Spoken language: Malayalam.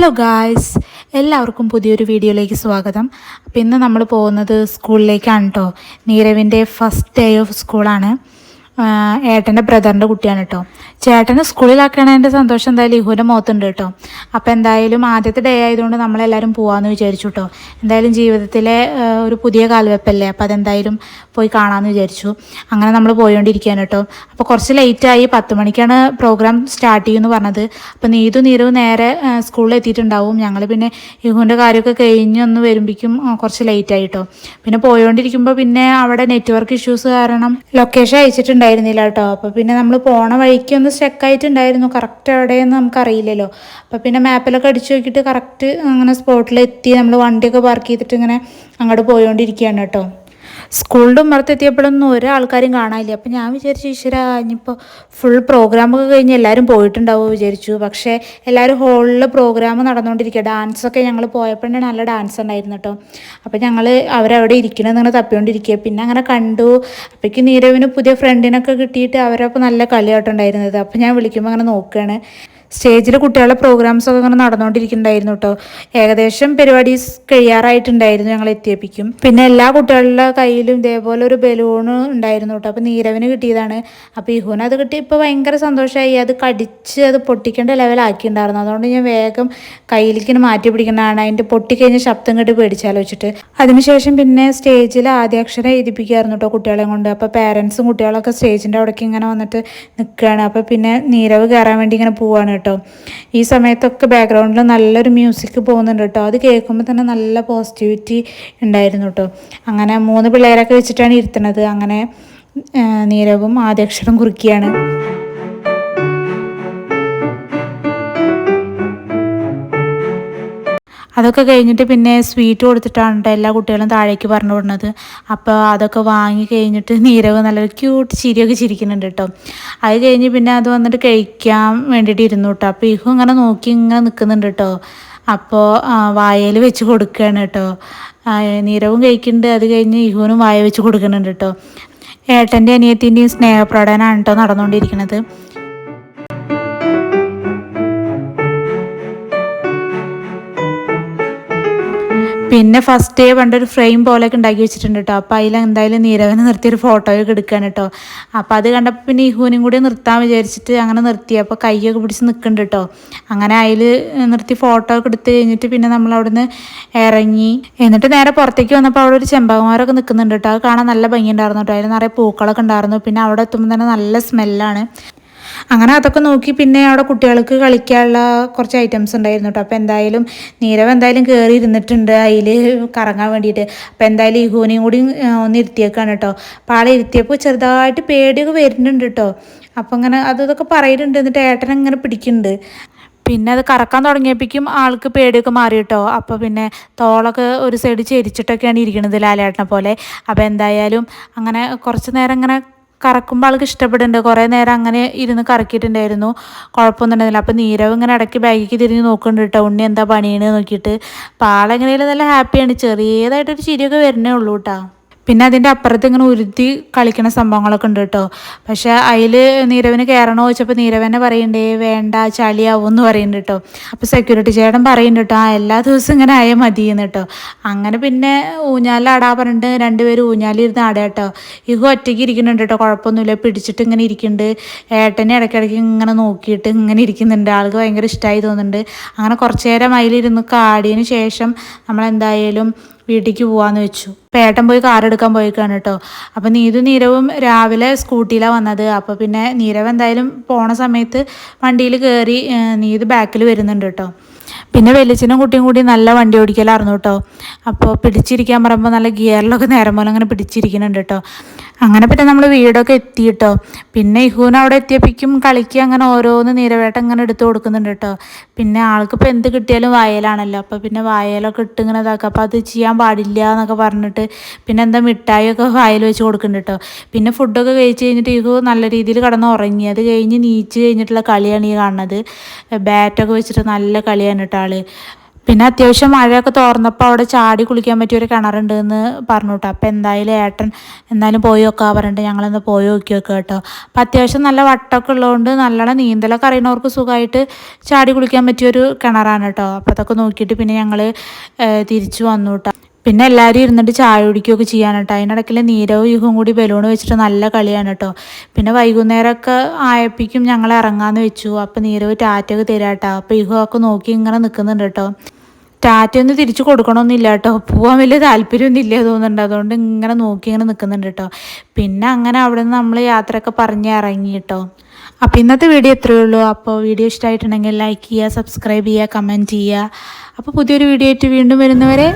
ഹലോ ഗായ്സ് എല്ലാവർക്കും പുതിയൊരു വീഡിയോയിലേക്ക് സ്വാഗതം. അപ്പോൾ ഇന്ന് നമ്മൾ പോകുന്നത് സ്കൂളിലേക്കാണ് കേട്ടോ നീരവിന്റെ ഫസ്റ്റ് ഡേ ഓഫ് സ്കൂളാണ് ഏട്ടന്റെ ബ്രദറിന്റെ കുട്ടിയാണ് കേട്ടോ ചേട്ടന് സ്കൂളിലാക്കണതിന്റെ സന്തോഷം എന്തായാലും ഇഹുവിന്റെ മുഖത്തുണ്ട് കേട്ടോ. അപ്പോൾ എന്തായാലും ആദ്യത്തെ ഡേ ആയതുകൊണ്ട് നമ്മളെല്ലാവരും പോകാമെന്ന് വിചാരിച്ചു കേട്ടോ. എന്തായാലും ജീവിതത്തിലെ ഒരു പുതിയ കാൽവെപ്പല്ലേ? അപ്പോൾ അതെന്തായാലും പോയി കാണാമെന്ന് വിചാരിച്ചു. അങ്ങനെ നമ്മൾ പോയോണ്ടിരിക്കുകയാണ് കേട്ടോ. അപ്പോൾ കുറച്ച് ലേറ്റായി പത്ത് മണിക്കാണ് പ്രോഗ്രാം സ്റ്റാർട്ട് ചെയ്യുമെന്ന് പറഞ്ഞത്. അപ്പോൾ നീതു നീരവ് നേരെ സ്കൂളിൽ എത്തിയിട്ടുണ്ടാവും. ഞങ്ങൾ പിന്നെ ഇഹുവിന്റെ കാര്യമൊക്കെ കഴിഞ്ഞ് ഒന്ന് വരുമ്പോഴേക്കും കുറച്ച് ലേറ്റായി കേട്ടോ. പിന്നെ പോയോണ്ടിരിക്കുമ്പോൾ പിന്നെ അവിടെ നെറ്റ്വർക്ക് ഇഷ്യൂസ് കാരണം ലൊക്കേഷൻ അയച്ചിട്ടുണ്ടായിരുന്നില്ല കേട്ടോ. അപ്പോൾ പിന്നെ നമ്മൾ പോണ വഴിക്ക് ഒന്ന് സ്റ്റക്കായിട്ടുണ്ടായിരുന്നു കറക്റ്റ് എവിടെയെന്ന് നമുക്കറിയില്ലല്ലോ. അപ്പോൾ പിന്നെ മാപ്പിലൊക്കെ അടിച്ചു നോക്കിയിട്ട് കറക്റ്റ് അങ്ങനെ സ്പോട്ടിൽ എത്തി നമ്മൾ വണ്ടിയൊക്കെ പാർക്ക് ചെയ്തിട്ട് ഇങ്ങനെ അങ്ങോട്ട് പോയോണ്ടിരിക്കുകയാണ് കേട്ടോ. സ്കൂളിന്റെ ഉമ്മറത്തെത്തിയപ്പോഴൊന്നും ഒരാൾക്കാരും കാണാനില്ല. അപ്പം ഞാൻ വിചാരിച്ചു ഈശ്വര ഇനിയിപ്പോൾ ഫുൾ പ്രോഗ്രാമൊക്കെ കഴിഞ്ഞ് എല്ലാവരും പോയിട്ടുണ്ടാവുമോ വിചാരിച്ചു. പക്ഷേ എല്ലാവരും ഹോളിൽ പ്രോഗ്രാം നടന്നുകൊണ്ടിരിക്കുക. ഡാൻസൊക്കെ ഞങ്ങൾ പോയപ്പോഴേ നല്ല ഡാൻസ് ഉണ്ടായിരുന്നു കേട്ടോ അപ്പം ഞങ്ങൾ അവരവിടെ ഇരിക്കണമെന്ന് ഇങ്ങനെ തപ്പിക്കൊണ്ടിരിക്കുക. പിന്നെ അങ്ങനെ കണ്ടു. അപ്പോഴേക്കും നീരവിന് പുതിയ ഫ്രണ്ടിനൊക്കെ കിട്ടിയിട്ട് അവരപ്പോൾ നല്ല കളിയായിട്ടുണ്ടായിരുന്നത് അപ്പം ഞാൻ വിളിക്കുമ്പോൾ അങ്ങനെ നോക്കുകയാണ് സ്റ്റേജിൽ കുട്ടികളുടെ പ്രോഗ്രാംസ് ഒക്കെ ഇങ്ങനെ നടന്നുകൊണ്ടിരിക്കുന്നുണ്ടായിരുന്നു കേട്ടോ. ഏകദേശം പരിപാടി കഴിയാറായിട്ടുണ്ടായിരുന്നു ഞങ്ങൾ എത്തിയപ്പിക്കും പിന്നെ എല്ലാ കുട്ടികളുടെ കയ്യിലും ഇതേപോലെ ഒരു ബലൂണ് ഉണ്ടായിരുന്നു കേട്ടോ. അപ്പോൾ നീരവിന് കിട്ടിയതാണ്. അപ്പോൾ ഇഹുവിന് അത് കിട്ടി. ഇപ്പോൾ ഭയങ്കര സന്തോഷമായി. അത് കടിച്ച് അത് പൊട്ടിക്കേണ്ട ലെവലാക്കിയിട്ടുണ്ടായിരുന്നു അതുകൊണ്ട് ഞാൻ വേഗം കയ്യിലേക്ക് മാറ്റി പിടിക്കുന്നതാണ്. അതിന്റെ പൊട്ടിക്കഴിഞ്ഞ ശബ്ദം കേട്ട് പേടിച്ചാലോചിച്ചിട്ട്. അതിനുശേഷം പിന്നെ സ്റ്റേജിൽ ആദ്യാക്ഷരം എഴുതിപ്പിക്കുകയായിരുന്നു കേട്ടോ കുട്ടികളെ കൊണ്ട്. അപ്പോൾ പാരൻസും കുട്ടികളൊക്കെ സ്റ്റേജിന്റെ അവിടേക്ക് ഇങ്ങനെ വന്നിട്ട് നിൽക്കുകയാണ്. അപ്പോൾ പിന്നെ നീരവ് കയറാൻ വേണ്ടി ഇങ്ങനെ പോവാണ് കേട്ടോ. ഈ സമയത്തൊക്കെ ബാക്ക്ഗ്രൗണ്ടിൽ നല്ലൊരു മ്യൂസിക് പോകുന്നുണ്ട് കേട്ടോ. അത് കേൾക്കുമ്പോൾ തന്നെ നല്ല പോസിറ്റിവിറ്റി ഉണ്ടായിരുന്നു കേട്ടോ. അങ്ങനെ മൂന്ന് പിള്ളേരൊക്കെ വെച്ചിട്ടാണ് ഇരുത്തുന്നത്. അങ്ങനെ നീരവും ആദ്യാക്ഷരം കുറിക്കുകയാണ് അതൊക്കെ കഴിഞ്ഞിട്ട് പിന്നെ സ്വീറ്റ് കൊടുത്തിട്ടാണ് കേട്ടോ എല്ലാ കുട്ടികളും താഴേക്ക് പറഞ്ഞു വിടുന്നത്. അപ്പോൾ അതൊക്കെ വാങ്ങി കഴിഞ്ഞിട്ട് നീരവ് നല്ലൊരു ക്യൂട്ട് ചിരിയൊക്കെ ചിരിക്കുന്നുണ്ട് കേട്ടോ അത് കഴിഞ്ഞ് പിന്നെ അത് വന്നിട്ട് കഴിക്കാൻ വേണ്ടിയിട്ട് ഇരുന്നു കേട്ടോ അപ്പോൾ ഇഹു ഇങ്ങനെ നോക്കി ഇങ്ങനെ നിൽക്കുന്നുണ്ട് കേട്ടോ അപ്പോൾ വായയിൽ വെച്ച് കൊടുക്കുകയാണ് കേട്ടോ നീരവും കഴിക്കുന്നുണ്ട്. അത് കഴിഞ്ഞ് ഇഹുവിനും വായ വെച്ച് കൊടുക്കുന്നുണ്ട് കേട്ടോ ഏട്ടന്റെ അനിയത്തിന്റെയും സ്നേഹപ്രകടനമാണ് കേട്ടോ നടന്നുകൊണ്ടിരിക്കുന്നത്. പിന്നെ ഫസ്റ്റ് ഡേ പണ്ടൊരു ഫ്രെയിം പോലെയൊക്കെ ഉണ്ടാക്കി വെച്ചിട്ടുണ്ട് കേട്ടോ അപ്പോൾ അതിൽ എന്തായാലും നീരവനെ നിർത്തിയൊരു ഫോട്ടോയൊക്കെ എടുക്കുകയാണ് കേട്ടോ അപ്പോൾ അത് കണ്ടപ്പോൾ പിന്നെ ഇഹുവിനും കൂടി നിർത്താൻ വിചാരിച്ചിട്ട് അങ്ങനെ നിർത്തി. അപ്പോൾ കൈയൊക്കെ പിടിച്ച് നിൽക്കുന്നുണ്ട് കേട്ടോ അങ്ങനെ അതിൽ നിർത്തി ഫോട്ടോ ഒക്കെ എടുത്ത് കഴിഞ്ഞിട്ട് പിന്നെ നമ്മൾ അവിടുന്ന് ഇറങ്ങി എന്നിട്ട് നേരെ പുറത്തേക്ക് വന്നപ്പോൾ അവിടെ ഒരു ചെമ്പകന്മാരൊക്കെ നിൽക്കുന്നുണ്ട് കേട്ടോ അത് കാണാൻ നല്ല ഭംഗിയുണ്ടായിരുന്നു കേട്ടോ അതിൽ നിറയെ പൂക്കളൊക്കെ ഉണ്ടായിരുന്നു. പിന്നെ അവിടെ എത്തുമ്പോൾ തന്നെ നല്ല സ്മെല്ലാണ് അങ്ങനെ അതൊക്കെ നോക്കി പിന്നെ അവിടെ കുട്ടികൾക്ക് കളിക്കാനുള്ള കുറച്ച് ഐറ്റംസ് ഉണ്ടായിരുന്നു കേട്ടോ അപ്പോൾ എന്തായാലും നീരവ് എന്തായാലും കയറി ഇരുന്നിട്ടുണ്ട് അതിൽ കറങ്ങാൻ വേണ്ടിയിട്ട്. അപ്പോൾ എന്തായാലും ഇഹൂനെയും കൂടി ഒന്ന് ഇരുത്തിയേക്കാണ് കേട്ടോ അപ്പോൾ ആളെ ഇരുത്തിയപ്പോൾ ചെറുതായിട്ട് പേടിയൊക്കെ വരുന്നുണ്ട് കേട്ടോ അപ്പോൾ അങ്ങനെ അതൊക്കെ പറയുന്നുണ്ട് എന്നിട്ട് ഏട്ടൻ അങ്ങനെ പിടിക്കുന്നുണ്ട്. പിന്നെ അത് കറക്കാൻ തുടങ്ങിയപ്പോഴേക്കും ആൾക്ക് പേടിയൊക്കെ മാറി കേട്ടോ അപ്പോൾ പിന്നെ തോളൊക്കെ ഒരു സൈഡ് ചെരിച്ചിട്ടൊക്കെയാണ് ഇരിക്കുന്നത് ലാലേട്ടനെ പോലെ. അപ്പോൾ എന്തായാലും അങ്ങനെ കുറച്ച് നേരം ഇങ്ങനെ കറക്കുമ്പോൾ ആൾക്ക് ഇഷ്ടപ്പെടുന്നുണ്ട്. കുറേ നേരം അങ്ങനെ ഇരുന്ന് കറക്കിയിട്ടുണ്ടായിരുന്നു. കുഴപ്പമൊന്നും ഉണ്ടായിരുന്നില്ല അപ്പോൾ നീരവ് ഇങ്ങനെ ഇടയ്ക്ക് ബാഗിക്ക് തിരിഞ്ഞ് നോക്കുന്നുണ്ട് കേട്ടോ ഉണ്ണി എന്താ പണിയെന്ന് നോക്കിയിട്ട്. അപ്പോൾ ആളെങ്ങനെയാലും നല്ല ഹാപ്പിയാണ് ചെറിയതായിട്ടൊരു ചിരിയൊക്കെ വരുന്നേ ഉള്ളൂ കേട്ടോ പിന്നെ അതിന്റെ അപ്പുറത്ത് ഇങ്ങനെ ഉരുത്തി കളിക്കണ സംഭവങ്ങളൊക്കെ ഉണ്ട് കേട്ടോ. പക്ഷേ അതിൽ നീരവന് കയറണോ ചോദിച്ചപ്പോൾ നീരവനെ പറയണ്ടേ വേണ്ട ചളിയാവും എന്ന് പറയുന്നുണ്ട് കേട്ടോ. അപ്പോൾ സെക്യൂരിറ്റി ചേടൻ പറയുന്നുണ്ട് കേട്ടോ ആ എല്ലാ ദിവസവും ഇങ്ങനെ ആയാൽ മതിയെന്ന് കേട്ടോ. അങ്ങനെ പിന്നെ ഊഞ്ഞാലാടാ പറഞ്ഞിട്ട് രണ്ടുപേരും ഊഞ്ഞാലിരുന്ന് ആടാ കേട്ടോ. ഇഹു ഒറ്റയ്ക്ക് ഇരിക്കുന്നുണ്ട് കേട്ടോ കുഴപ്പമൊന്നുമില്ല. പിടിച്ചിട്ട് ഇങ്ങനെ ഇരിക്കുന്നുണ്ട്. ഏട്ടനെ ഇടയ്ക്കിടയ്ക്ക് ഇങ്ങനെ നോക്കിയിട്ട് ഇങ്ങനെ ഇരിക്കുന്നുണ്ട്. ആൾക്ക് ഭയങ്കര ഇഷ്ടമായി തോന്നുന്നുണ്ട്. അങ്ങനെ കുറച്ച് നേരം അതിലിരുന്ന് കാടിയതിന് ശേഷം നമ്മളെന്തായാലും വീട്ടിലേക്ക് പോവാന്ന് വെച്ചു. പേട്ടൻ പോയി കാർ എടുക്കാൻ പോയിക്കാണ് കേട്ടോ അപ്പം നീതു നീരവും രാവിലെ സ്കൂട്ടിയിലാണ് വന്നത്. അപ്പോൾ പിന്നെ നീരവ് എന്തായാലും പോണ സമയത്ത് വണ്ടിയിൽ കയറി നീതു ബാക്കിൽ വരുന്നുണ്ട് കേട്ടോ പിന്നെ വലിയച്ഛനും കുട്ടിയും കൂടി നല്ല വണ്ടി ഓടിക്കലായിരുന്നു കേട്ടോ അപ്പോൾ പിടിച്ചിരിക്കാൻ പറയുമ്പോൾ നല്ല ഗിയറിലൊക്കെ നേരം പോലെ അങ്ങനെ പിടിച്ചിരിക്കുന്നുണ്ട് കേട്ടോ അങ്ങനെ പിന്നെ നമ്മൾ വീടൊക്കെ എത്തി കേട്ടോ പിന്നെ ഇഹൂന് അവിടെ എത്തിയപ്പോഴേക്കും കളിക്ക് അങ്ങനെ ഓരോന്ന് നീരവേട്ട ഇങ്ങനെ എടുത്തു കൊടുക്കുന്നുണ്ട് കേട്ടോ പിന്നെ ആൾക്ക് ഇപ്പോൾ എന്ത് കിട്ടിയാലും വായലാണല്ലോ. അപ്പോൾ പിന്നെ വായലൊക്കെ ഇട്ട് ഇങ്ങനെ ഇതാക്കുക അപ്പോൾ അത് ചെയ്യാൻ പാടില്ല എന്നൊക്കെ പറഞ്ഞിട്ട് പിന്നെ എന്താ മിഠായിയൊക്കെ വയൽ വെച്ച് കൊടുക്കുന്നുണ്ട് കേട്ടോ പിന്നെ ഫുഡൊക്കെ കഴിച്ച് കഴിഞ്ഞിട്ട് ഇഹു നല്ല രീതിയിൽ കിടന്ന് ഉറങ്ങി. അത് കഴിഞ്ഞ് നീച്ച് കഴിഞ്ഞിട്ടുള്ള കളിയാണ് ഈ കാണുന്നത്. ബാറ്റൊക്കെ വെച്ചിട്ട് നല്ല കളിയാണ് കേട്ടോ ആൾ പിന്നെ അത്യാവശ്യം മഴയൊക്കെ തോർന്നപ്പോൾ അവിടെ ചാടി കുളിക്കാൻ പറ്റിയ ഒരു കിണറുണ്ട് എന്ന് പറഞ്ഞു കേട്ടോ അപ്പോൾ എന്തായാലും ഏട്ടൻ എന്തായാലും പോയി നോക്കാൻ പറഞ്ഞിട്ട് ഞങ്ങളൊന്ന് പോയി നോക്കി നോക്കുക കേട്ടോ. അപ്പോൾ അത്യാവശ്യം നല്ല വട്ടമൊക്കെ ഉള്ളതുകൊണ്ട് നല്ലോണം നീന്തലൊക്കെ അറിയുന്നവർക്ക് സുഖമായിട്ട് ചാടി കുളിക്കാൻ പറ്റിയൊരു കിണറാണ് കേട്ടോ. അപ്പോൾ അതൊക്കെ നോക്കിയിട്ട് പിന്നെ ഞങ്ങൾ തിരിച്ചു വന്നു കേട്ടോ. പിന്നെ എല്ലാവരും ഇരുന്നിട്ട് ചായ കുടിക്കുകയൊക്കെ ചെയ്യാൻ കേട്ടോ അതിനിടയ്ക്കിൽ നീരവും യുഹവും കൂടി ബലൂൺ വെച്ചിട്ട് നല്ല കളിയാണ് കേട്ടോ പിന്നെ വൈകുന്നേരമൊക്കെ ആയപ്പിക്കും ഞങ്ങൾ ഇറങ്ങാന്ന് വെച്ചു. അപ്പോൾ നീരവ് ടാറ്റൊക്കെ തരാം കേട്ടോ അപ്പോൾ യുഗമൊക്കെ നോക്കി ഇങ്ങനെ നിൽക്കുന്നുണ്ട് കേട്ടോ ടാറ്റയൊന്നും തിരിച്ചു കൊടുക്കണമെന്നില്ല കേട്ടോ പോകാൻ വലിയ താല്പര്യമൊന്നും ഇല്ല തോന്നുന്നുണ്ട്. അതുകൊണ്ട് ഇങ്ങനെ നോക്കി ഇങ്ങനെ നിൽക്കുന്നുണ്ട് കേട്ടോ പിന്നെ അങ്ങനെ അവിടെ നിന്ന് നമ്മൾ യാത്രയൊക്കെ പറഞ്ഞ് ഇറങ്ങി കേട്ടോ അപ്പോൾ ഇന്നത്തെ വീഡിയോ ഇത്രയേ ഉള്ളൂ. അപ്പോൾ വീഡിയോ ഇഷ്ടമായിട്ടുണ്ടെങ്കിൽ ലൈക്ക് ചെയ്യുക സബ്സ്ക്രൈബ് ചെയ്യുക കമന്റ് ചെയ്യുക. അപ്പോൾ പുതിയൊരു വീഡിയോ ആയിട്ട് വീണ്ടും വരുന്നവരെ